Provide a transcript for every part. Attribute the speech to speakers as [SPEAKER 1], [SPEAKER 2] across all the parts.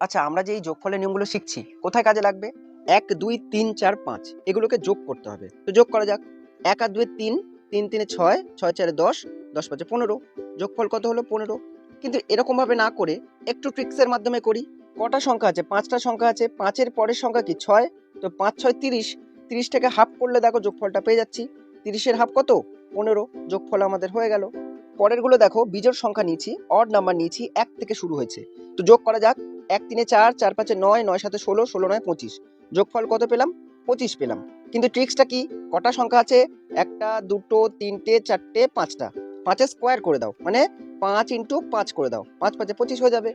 [SPEAKER 1] আচ্ছা আমরা যে এই যোগফলের নিয়মগুলো শিখছি, কোথায় কাজে লাগবে? এক, দুই, তিন, চার, পাঁচ। এগুলোকে যোগ করতে হবে। তো যোগ করা যাক। এক, আর দুই, তিন। তিন, তিনে ছয় ছয়, চারে দশ দশ পাঁচে পনেরো। যোগফল কত হলো? পনেরো। কিন্তু এরকমভাবে না করে একটু ট্রিক্সের মাধ্যমে করি। কটা সংখ্যা আছে? পাঁচটা সংখ্যা আছে। পাঁচের পরের সংখ্যা কি? ছয়। তো পাঁচ, ছয়, তিরিশ। তিরিশটাকে হাফ করলে দেখো যোগফলটা পেয়ে যাচ্ছি। তিরিশের হাফ কত? পনেরো। যোগফল আমাদের হয়ে গেল। পরেরগুলো দেখো বিজোড় সংখ্যা নিয়েছি অড নাম্বার নিয়েছি, এক থেকে শুরু হয়েছে। তো যোগ করা যাক। এক তিনে চার চার পাঁচে নয় নয় সাথে ষোলো ষোলো নয় পঁচিশ। যোগফল কত পেলাম? পঁচিশ পেলাম। কিন্তু ট্রিক্সটা কি? কটা সংখ্যা আছে? একটা, দুটো, তিনটে, চারটে, পাঁচটা। পাঁচে স্কোয়ার করে দাও। মানে পাঁচ ইন্টু পাঁচ করে দাও। পাঁচ পাঁচে পঁচিশ হয়ে যাবে।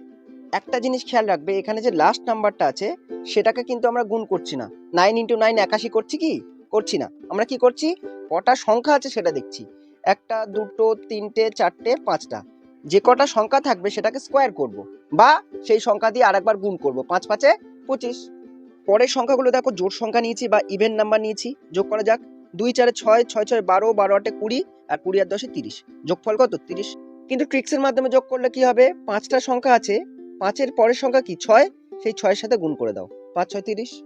[SPEAKER 1] একটা জিনিস খেয়াল রাখবে, এখানে যে লাস্ট নাম্বারটা আছে, সেটাকে কিন্তু আমরা গুণ করছি না। নাইন ইন্টু নাইন একাশি করছি কি? করছি না। আমরা কি করছি? কটা সংখ্যা আছে সেটা দেখছি। একটা, দুটো, তিনটে, চারটে, পাঁচটা। যে কটা সংখ্যা থাকবে সেটাকে স্কোয়ার করব বা সেই সংখ্যা দিয়ে আরেকবার গুণ করব। পাঁচ পাঁচে পঁচিশ। পরের সংখ্যাগুলো দেখো জোড় সংখ্যা নিয়েছি বা ইভেন নাম্বার নিয়েছি। যোগ করা যাক। দুই চারে ছয় ছয় ছয় বারো বারো আটে কুড়ি আর কুড়ি আর দশে তিরিশ। যোগফল কত? তিরিশ। কিন্তু ট্রিক্সের মাধ্যমে যোগ করলে কি হবে? পাঁচটা সংখ্যা আছে। পাঁচের পরের সংখ্যা কি? ছয়। সেই ছয়ের সাথে গুণ করে দাও। পাঁচ, ছয়, তিরিশ।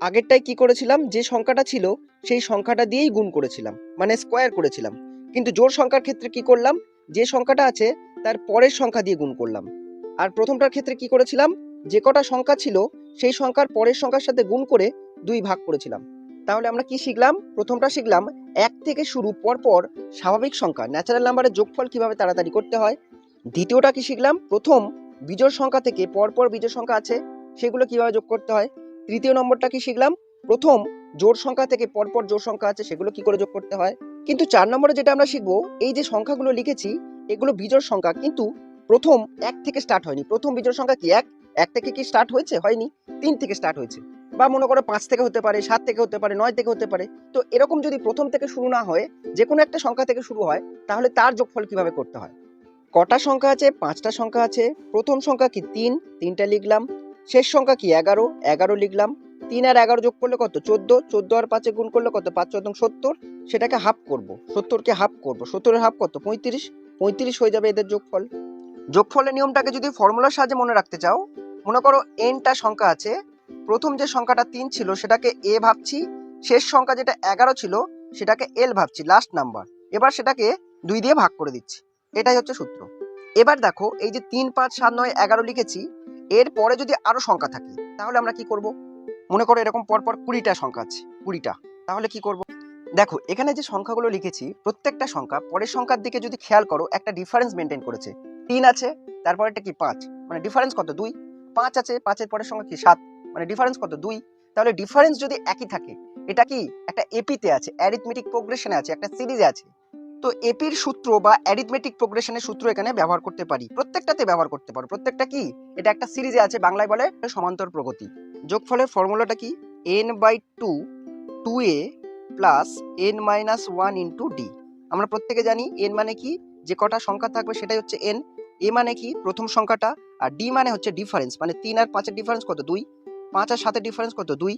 [SPEAKER 1] আগেরটাই কি করেছিলাম? যে সংখ্যাটা ছিল, সেই সংখ্যাটা দিয়েই গুণ করেছিলাম। মানে স্কোয়ার করেছিলাম। কিন্তু জোর সংখ্যার ক্ষেত্রে কি করলাম? যে সংখ্যাটা আছে তার পরের সংখ্যা দিয়ে গুণ করলাম। আর প্রথমটার ক্ষেত্রে কি করেছিলাম? যে কটা সংখ্যা ছিল, সেই সংখ্যার পরের সংখ্যার সাথে গুণ করে দুই ভাগ করেছিলাম। তাহলে আমরা কি শিখলাম? প্রথমটা শিখলাম, এক থেকে শুরু পর পর স্বাভাবিক সংখ্যা ন্যাচারাল নাম্বারের যোগফল কীভাবে তাড়াতাড়ি করতে হয়? দ্বিতীয়টা কি শিখলাম? প্রথম বিজোড় সংখ্যা থেকে পরপর বিজোড় সংখ্যা আছে, সেগুলো কীভাবে যোগ করতে হয়? তৃতীয় নম্বরটা কি শিখলাম? প্রথম জোর সংখ্যা থেকে পরপর জোর সংখ্যা আছে, সেগুলো কি করে যোগ করতে হয়? কিন্তু চার নম্বরে যেটা আমরা শিখব, এই যে সংখ্যাগুলো লিখেছি এগুলো বিজোড় সংখ্যা, কিন্তু প্রথম এক থেকে স্টার্ট হয়নি। প্রথম বিজোড় সংখ্যা কি এক? এক থেকে কি স্টার্ট হয়েছে? হয়নি। তিন থেকে স্টার্ট হয়েছে। বা মনে করো পাঁচ থেকে হতে পারে, সাত থেকে হতে পারে, নয় থেকে হতে পারে। তো এরকম যদি প্রথম থেকে শুরু না হয় যে কোনো একটা সংখ্যা থেকে শুরু হয়, তাহলে তার যোগফল কীভাবে করতে হয়? কটা সংখ্যা আছে? পাঁচটা সংখ্যা আছে। প্রথম সংখ্যা কি তিন? তিনটা লিখলাম। শেষ সংখ্যা কি এগারো? এগারো লিখলাম। তিন আর এগারো যোগ করলে কত? চোদ্দ। চোদ্দ আর পাঁচে গুণ করলে কত? পাঁচ চোদ্দ সত্তর। সেটাকে হাফ করব। সত্তরকে হাফ করব। সত্তরের হাফ কত? পঁয়ত্রিশ। পঁয়ত্রিশ হয়ে যাবে এদের যোগফল। যোগফলের নিয়মটাকে যদি ফর্মুলার সাহায্যে মনে রাখতে চাও, মনে করো এনটা সংখ্যা আছে, প্রথম যে সংখ্যাটা তিন ছিল সেটাকে এ ভাবছি, শেষ সংখ্যা যেটা এগারো ছিল সেটাকে এল ভাবছি লাস্ট নাম্বার এবার সেটাকে দুই দিয়ে ভাগ করে দিচ্ছি। এটাই হচ্ছে সূত্র। এবার দেখো এই যে তিন, পাঁচ, সাত, নয়, এগারো লিখেছি, এর পরে যদি আরও সংখ্যা থাকে, তাহলে আমরা কি করব? মনে করো এরকম পরপর কুড়িটা সংখ্যা আছে, কুড়িটা। তাহলে কি করব? দেখো, এখানে যে সংখ্যাগুলো লিখেছি, প্রত্যেকটা সংখ্যা পরের সংখ্যার দিকে যদি খেয়াল করো, একটা ডিফারেন্স মেনটেন করেছে। তিন আছে, তারপর এটা কি, পাঁচ। মানে ডিফারেন্স কত? দুই। পাঁচ আছে, পাঁচের পরের সংখ্যা কি, সাত। মানে ডিফারেন্স কত? দুই। তাহলে ডিফারেন্স যদি একই থাকে, এটা কি? একটা এপিতে আছে অ্যারিথমেটিক প্রোগ্রেশনে আছে, একটা সিরিজে আছে। তো এপির সূত্র বা অ্যারিথমেটিক প্রোগ্রেশনের সূত্র এখানে ব্যবহার করতে পারি। প্রত্যেকটাতে ব্যবহার করতে পারো। প্রত্যেকটা কি? এটা একটা সিরিজে আছে, বাংলায় বলে সমান্তর প্রগতি। যোগফলের ফর্মুলাটা কি? N by two two a plus n minus one into d আমরা প্রত্যেকে জানি এন মানে কি? যে কটা সংখ্যা থাকবে সেটাই হচ্ছে এন এ মানে কি? প্রথম সংখ্যাটা। আর ডি মানে হচ্ছে ডিফারেন্স মানে তিন আর পাঁচের ডিফারেন্স কত? দুই। পাঁচ আর সাতের ডিফারেন্স কত? দুই।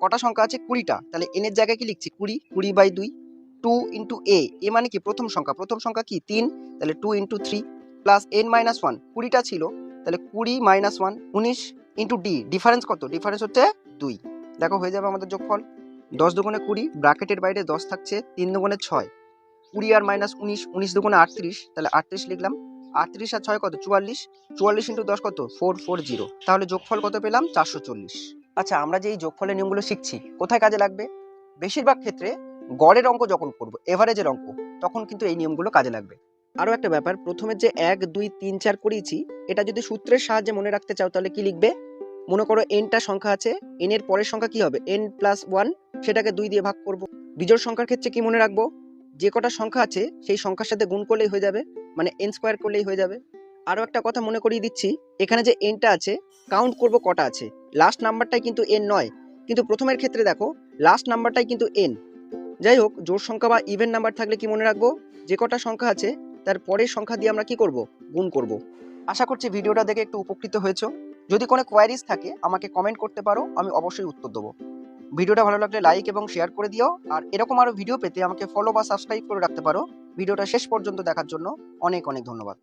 [SPEAKER 1] কটা সংখ্যা আছে? কুড়িটা। তাহলে এন এর জায়গায় কি লিখছি? কুড়ি। কুড়ি বাই দুই। টু ইন্টু এ এ মানে কি? প্রথম সংখ্যা। প্রথম সংখ্যা কি? তিন। তাহলে two into three plus n minus one. কুড়িটা ছিল। তাহলে কুড়ি মাইনাস ওয়ান, উনিশ ইন্টু ডি ডিফারেন্স কত? ডিফারেন্স হচ্ছে দুই। দেখো হয়ে যাবে আমাদের যোগফল। দশ দুগুণে কুড়ি, ব্র্যাকেটের বাইরে দশ থাকছে তিন দুগুণে ছয়। কুড়ি আর মাইনাস উনিশ উনিশ দুগুণে আটত্রিশ, তাহলে আটত্রিশ লিখলাম। আটত্রিশ আর ছয় কত? চুয়াল্লিশ। চুয়াল্লিশ ইন্টু দশ কত? Four four, zero. তাহলে যোগফল কত পেলাম? চারশো চল্লিশ। আচ্ছা আমরা যে এই যোগফলের নিয়মগুলো শিখছি, কোথায় কাজে লাগবে? বেশিরভাগ ক্ষেত্রে গড়ের অঙ্ক যখন করব, এভারেজের অঙ্ক, তখন কিন্তু এই নিয়মগুলো কাজে লাগবে। আরও একটা ব্যাপার, প্রথমে যে এক, দুই, তিন, চার করিয়েছি, এটা যদি সূত্রের সাহায্যে মনে রাখতে চাও তাহলে কি লিখবে? মনে করো এনটা সংখ্যা আছে এন এর পরের সংখ্যা কি হবে? এন প্লাস ওয়ান সেটাকে দুই দিয়ে ভাগ করব। বিজোড় সংখ্যার ক্ষেত্রে কি মনে রাখব? যে কটা সংখ্যা আছে, সেই সংখ্যার সাথে গুণ করলেই হয়ে যাবে মানে এন স্কোয়ার করলেই হয়ে যাবে। আরও একটা কথা মনে করিয়ে দিচ্ছি, এখানে যে এনটা আছে কাউন্ট করব কটা আছে। লাস্ট নাম্বারটাই কিন্তু এন নয়, কিন্তু প্রথমের ক্ষেত্রে দেখো লাস্ট নাম্বারটাই কিন্তু এন যাই হোক, জোড় সংখ্যা বা ইভেন নাম্বার থাকলে কি মনে রাখব? যে কটা সংখ্যা আছে, তার পরের সংখ্যা দিয়ে আমরা কি করব? গুণ করব। আশা করছি ভিডিওটা দেখে একটু উপকৃত হয়েছো। যদি কোনো কোয়ারিজ থাকে, আমাকে কমেন্ট করতে পারো, আমি অবশ্যই উত্তর দেবো। ভিডিওটা ভালো লাগলে লাইক এবং শেয়ার করে দিও। আর এরকম আরও ভিডিও পেতে আমাকে ফলো বা সাবস্ক্রাইব করে রাখতে পারো। ভিডিওটা শেষ পর্যন্ত দেখার জন্য অনেক অনেক ধন্যবাদ।